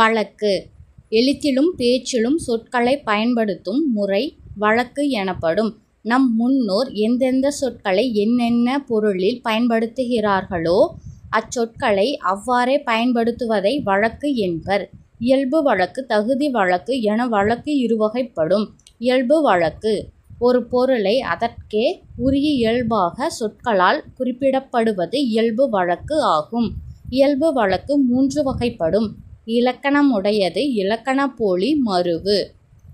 வழக்கு எழுத்திலும் பேச்சிலும் சொற்களைப் பயன்படுத்தும் முறை வழக்கு எனப்படும். நம் முன்னோர் எந்தெந்த சொற்களை என்னென்ன பொருளில் பயன்படுத்துகிறார்களோ அச்சொற்களை அவ்வாறே பயன்படுத்துவதை வழக்கு என்பர். இயல்பு வழக்கு தகுதி வழக்கு என வழக்கு இருவகைப்படும். இயல்பு வழக்கு ஒரு பொருளை அதற்கே உரிய இயல்பாக சொற்களால் குறிப்பிடப்படுவது இயல்பு வழக்கு ஆகும். இயல்பு வழக்கு மூன்று வகைப்படும். இலக்கணமுடையது இலக்கணப்போலி மருவு.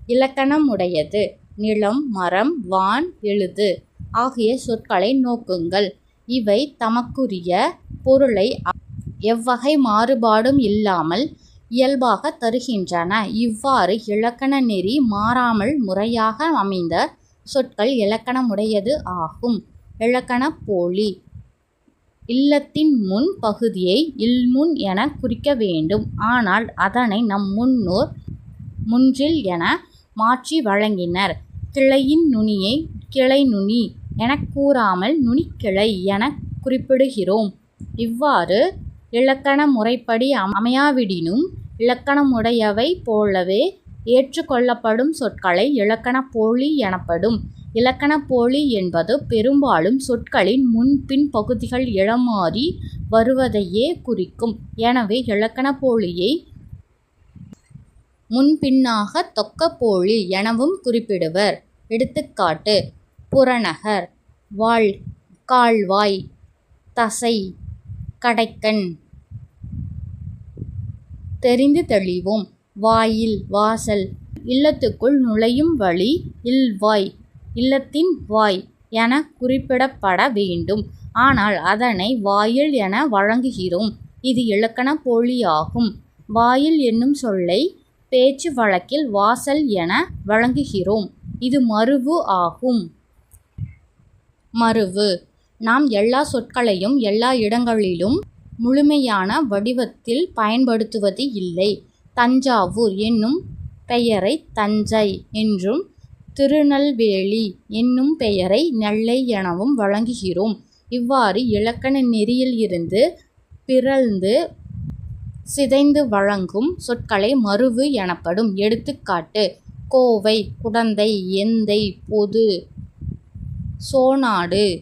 இலக்கணமுடையது நிலம் மரம் வான் எழுது ஆகிய சொற்களை நோக்குங்கள். இவை தமக்குரிய பொருளை எவ்வகை மாறுபாடும் இல்லாமல் இயல்பாகத் தருகின்றன. இவ்வாறு இலக்கண நெறி மாறாமல் முறையாக அமைந்த சொற்கள் இலக்கணமுடையது ஆகும். இலக்கணப்போலி இல்லத்தின் முன் பகுதியை இல்முன் என குறிக்க வேண்டும். ஆனால் அதனை நம் முன்னோர் முன்றில் என மாற்றி வழங்கினர். கிளையின் நுனியை கிளை நுனி எனக் கூறாமல் நுனிக்கிளை என குறிப்பிடுகிறோம். இவ்வாறு இலக்கண முறைப்படி அமையாவிடினும் இலக்கணமுடையவை போலவே ஏற்றுக்கொள்ளப்படும் சொற்களை இலக்கண போலி எனப்படும். இலக்கணப்போலி என்பது பெரும்பாலும் சொற்களின் முன்பின் பகுதிகள் இடமாறி வருவதையே குறிக்கும். எனவே இலக்கணப்போலியை முன்பின்னாக தொக்க தொக்கப்போலி எனவும் குறிப்பிடுவர். எடுத்துக்காட்டு புறநகர் வாழ் கால்வாய் தசை கடைக்கண். தெரிந்து தெளிவோம் வாயில் வாசல் இல்லத்துக்குள் நுழையும் வழி இல்வாய் இல்லத்தின் வாய் என குறிப்பிடப்பட வேண்டும். ஆனால் அதனை வாயில் என வழங்குகிறோம். இது இலக்கணப்போலியாகும். வாயில் என்னும் சொல்லைப் பேச்சு வழக்கில் வாசல் என வழங்குகிறோம். இது மருவு ஆகும். மருவு நாம் எல்லாச் சொற்களையும் எல்லா இடங்களிலும் முழுமையான வடிவத்தில் பயன்படுத்துவது இல்லை. தஞ்சாவூர் என்னும் பெயரைத் தஞ்சை என்றும் திருநெல்வேலி என்னும் பெயரை நெல்லை எனவும் வழங்குகிறோம். இவ்வாறு இலக்கண நெறியில் இருந்து பிறழ்ந்து சிதைந்து வழங்கும் சொற்களை மருவு எனப்படும். எடுத்துக்காட்டு கோவை குடந்தை எந்தை பொது சோநாடு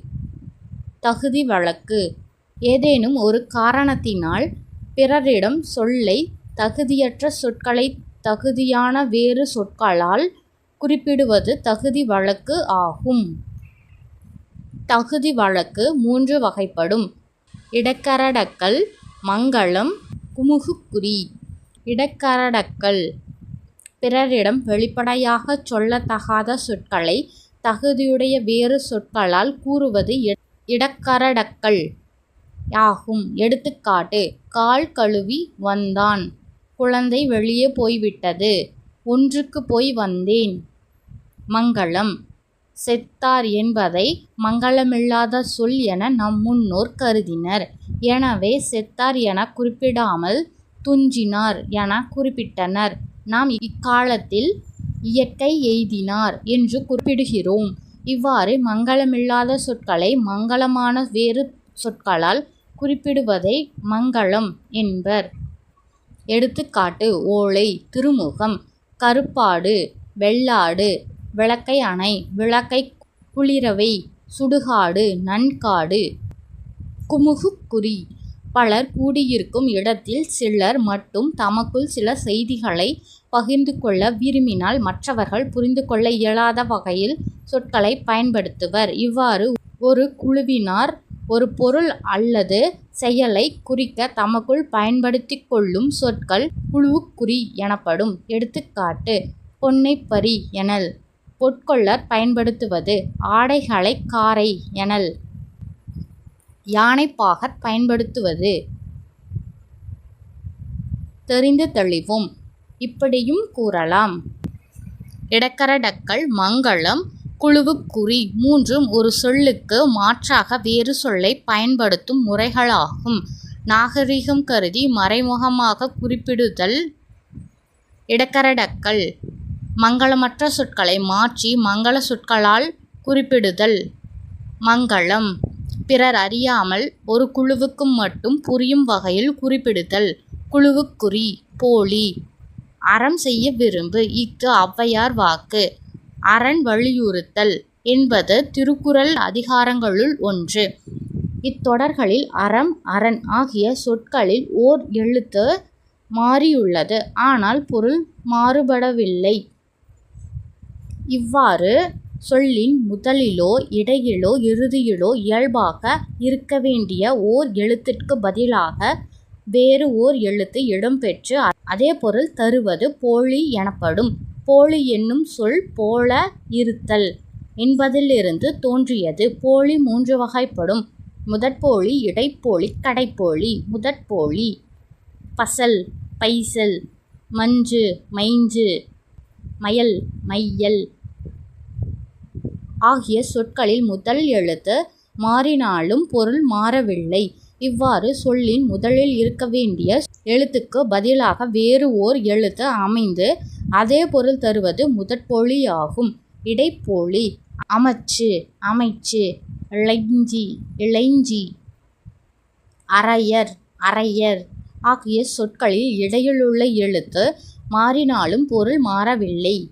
தகுதி வழக்கு ஏதேனும் ஒரு காரணத்தினால் பிறரிடம் சொல்லைத் தகுதியற்ற சொற்களைத் தகுதியான வேறு சொற்களால் குறிப்பிடுவது தகுதி வழக்கு ஆகும். தகுதி வழக்கு மூன்று வகைப்படும். இடக்கரடக்கல் மங்களம் குமுகுக்குறி. இடக்கரடக்கல் பிறரிடம் வெளிப்படையாகச் சொல்லத்தகாத சொற்களை தகுதியுடைய வேறு சொற்களால் கூறுவது இடக்கரடக்கல் ஆகும். எடுத்துக்காட்டு கால் கழுவி வந்தான் குழந்தை வெளியே போய்விட்டது. ஒன்றுக்கு போய் வந்தேன். மங்களம் செத்தார் என்பதை மங்களமில்லாத சொல் என நம் முன்னோர் கருதினர். எனவே செத்தார் என குறிப்பிடாமல் துஞ்சினார் என குறிப்பிட்டனர். நாம் இக்காலத்தில் இயற்கை எய்தினார் என்று குறிப்பிடுகிறோம். இவ்வாறு மங்களமில்லாத சொற்களை மங்களமான வேறு சொற்களால் குறிப்பிடுவதை மங்களம் என்பர். எடுத்துக்காட்டு ஓலை திருமுகம் கருப்பாடு வெள்ளாடு விளக்கை அணை விளக்கைக் குளிரவை சுடுகாடு நன்காடு. குமுகுக்குறி பலர் கூடியிருக்கும் இடத்தில் சிலர் மட்டும் தமக்குள் சில செய்திகளை பகிர்ந்து கொள்ள விரும்பினால் மற்றவர்கள் புரிந்து கொள்ள இயலாத வகையில் சொற்களை பயன்படுத்துவர். இவ்வாறு ஒரு குழுவினார் ஒரு பொருள் அல்லது செயலை குறிக்க தமக்குள் பயன்படுத்திக் கொள்ளும் சொற்கள் குழுவுக்குறி எனப்படும். எடுத்துக்காட்டு பொன்னைப்பரி எனல் பொற்கொள்ளர் பயன்படுத்துவது ஆடைகளை காரை எனல் யானைப்பாகற் பயன்படுத்துவது. தெரிந்து தெளிவோம் இப்படியும் கூறலாம். இடக்கரடக்கல் மங்கலம் குழுவுக்குறி மூன்றும் ஒரு சொல்லுக்கு மாற்றாக வேறு சொல்லை பயன்படுத்தும் முறைகளாகும். நாகரிகம் கருதி மறைமுகமாக குறிப்பிடுதல் இடக்கரடக்கல். மங்கலமற்ற சொற்களை மாற்றி மங்கலச் சொற்களால் குறிப்பிடுதல் மங்கலம். பிறர் அறியாமல் ஒரு குழுவுக்கு மட்டும் புரியும் வகையில் குறிப்பிடுதல் குழுவுக்குறி போலி அறம் செய்ய விரும்பு இக்கு ஔவையார் வாக்கு அரண் வலியுறுத்தல் என்பது திருக்குறள் அதிகாரங்களுள் ஒன்று. இத்தொடர்களில் அறம் அரண் ஆகிய சொற்களில் ஓர் எழுத்து மாறியுள்ளது. ஆனால் பொருள் மாறுபடவில்லை. இவ்வாறு சொல்லின் முதலிலோ இடையிலோ இறுதியிலோ இயல்பாக இருக்க வேண்டிய ஓர் எழுத்திற்குப் பதிலாக வேறு ஓர் எழுத்து இடம்பெற்று அதே பொருள் தருவது போலி எனப்படும். போலி என்னும் சொல் போல இருத்தல் என்பதிலிருந்து தோன்றியது. போலி மூன்று வகைப்படும். முதற்போலி இடைப்போலி கடைப்போலி. முதற்போலி பசல் பைசல் மஞ்சு மைஞ்சு மயல் மையல் ஆகிய சொற்களில் முதல் எழுத்து மாறினாலும் பொருள் மாறவில்லை. இவ்வாறு சொல்லின் முதலில் இருக்க வேண்டிய எழுத்துக்கு பதிலாக வேறு ஓர் எழுத்து அமைந்து அதே பொருள் தருவது முதற்போலியாகும். இடைப்போலி அமைச்சு அமைச்சு இளைஞ்சி இளைஞ்சி அரையர் அறையர் ஆகிய சொற்களில் இடையிலுள்ள எழுத்து மாறினாலும் பொருள் மாறவில்லை.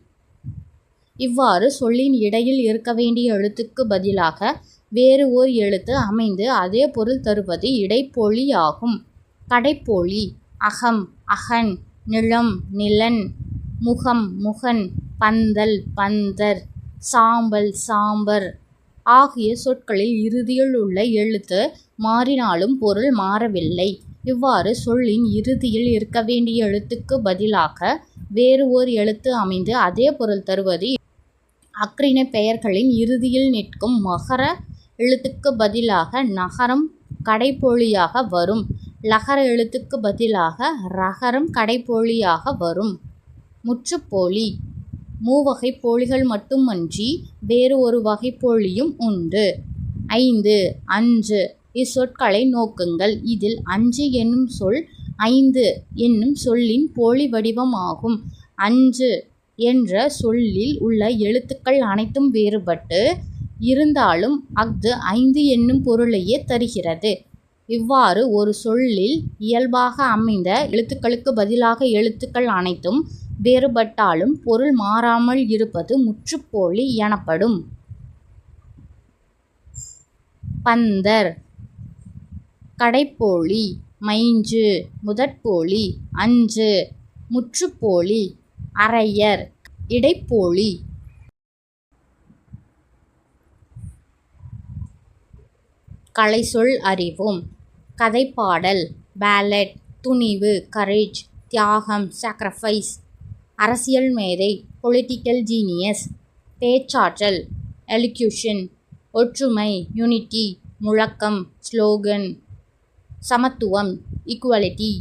இவ்வாறு சொல்லின் இடையில் இருக்க வேண்டிய எழுத்துக்குப் பதிலாக வேறு ஓர் எழுத்து அமைந்து அதே பொருள் தருவது இடைப்போலியாகும். கடைப்போலி அகம் அகன் நிலம் நிலன் முகம் முகன் பந்தல் பந்தர் சாம்பல் சாம்பர் ஆகிய சொற்களில் இறுதியில் உள்ள எழுத்து மாறினாலும் பொருள் மாறவில்லை. இவ்வாறு சொல்லின் இறுதியில் இருக்க வேண்டிய எழுத்துக்குப் பதிலாக வேறு ஓர் எழுத்து அமைந்து அதே பொருள் தருவது. அஃறிணைப் பெயர்களின் இறுதியில் நிற்கும் மகர எழுத்துக்குப் பதிலாக நகரம் கடைப்பொழியாக வரும். லகர எழுத்துக்குப் பதிலாக ரகரம் கடைப்பொழியாக வரும். முற்றுப்போலி மூவகைப் போலிகள் மட்டுமன்றி வேறு ஒரு வகைப்போலியும் உண்டு. ஐந்து அஞ்சு இச்சொற்களை நோக்குங்கள். இதில் அஞ்சு என்னும் சொல் ஐந்து என்னும் சொல்லின் போலி வடிவமாகும். அஞ்சு என்ற சொல்லில் உள்ள எழுத்துக்கள் அனைத்தும் வேறுபட்டு இருந்தாலும் அஃது ஐந்து என்னும் பொருளையே தருகிறது. இவ்வாறு ஒரு சொல்லில் இயல்பாக அமைந்த எழுத்துக்களுக்கு பதிலாக எழுத்துக்கள் அனைத்தும் வேறுபட்டாலும் பொருள் மாறாமல் இருப்பது முற்றுப்போலி எனப்படும். பந்தர் கடைப்போலி மைஞ்சு முதற்போலி அஞ்சு முற்றுப்போலி அரையர் இடைப்போலி. கலைசொல் அறிவோம். கதைப்பாடல் பேலட் துணிவு கரேஜ் தியாகம் சாக்ரிஃபைஸ் அரசியல் மேதை பொலிட்டிக்கல் ஜீனியஸ் பேச்சாற்றல் எலிக்யூஷன் ஒற்றுமை யூனிட்டி முழக்கம் ஸ்லோகன் சமத்துவம் ஈக்குவாலிட்டி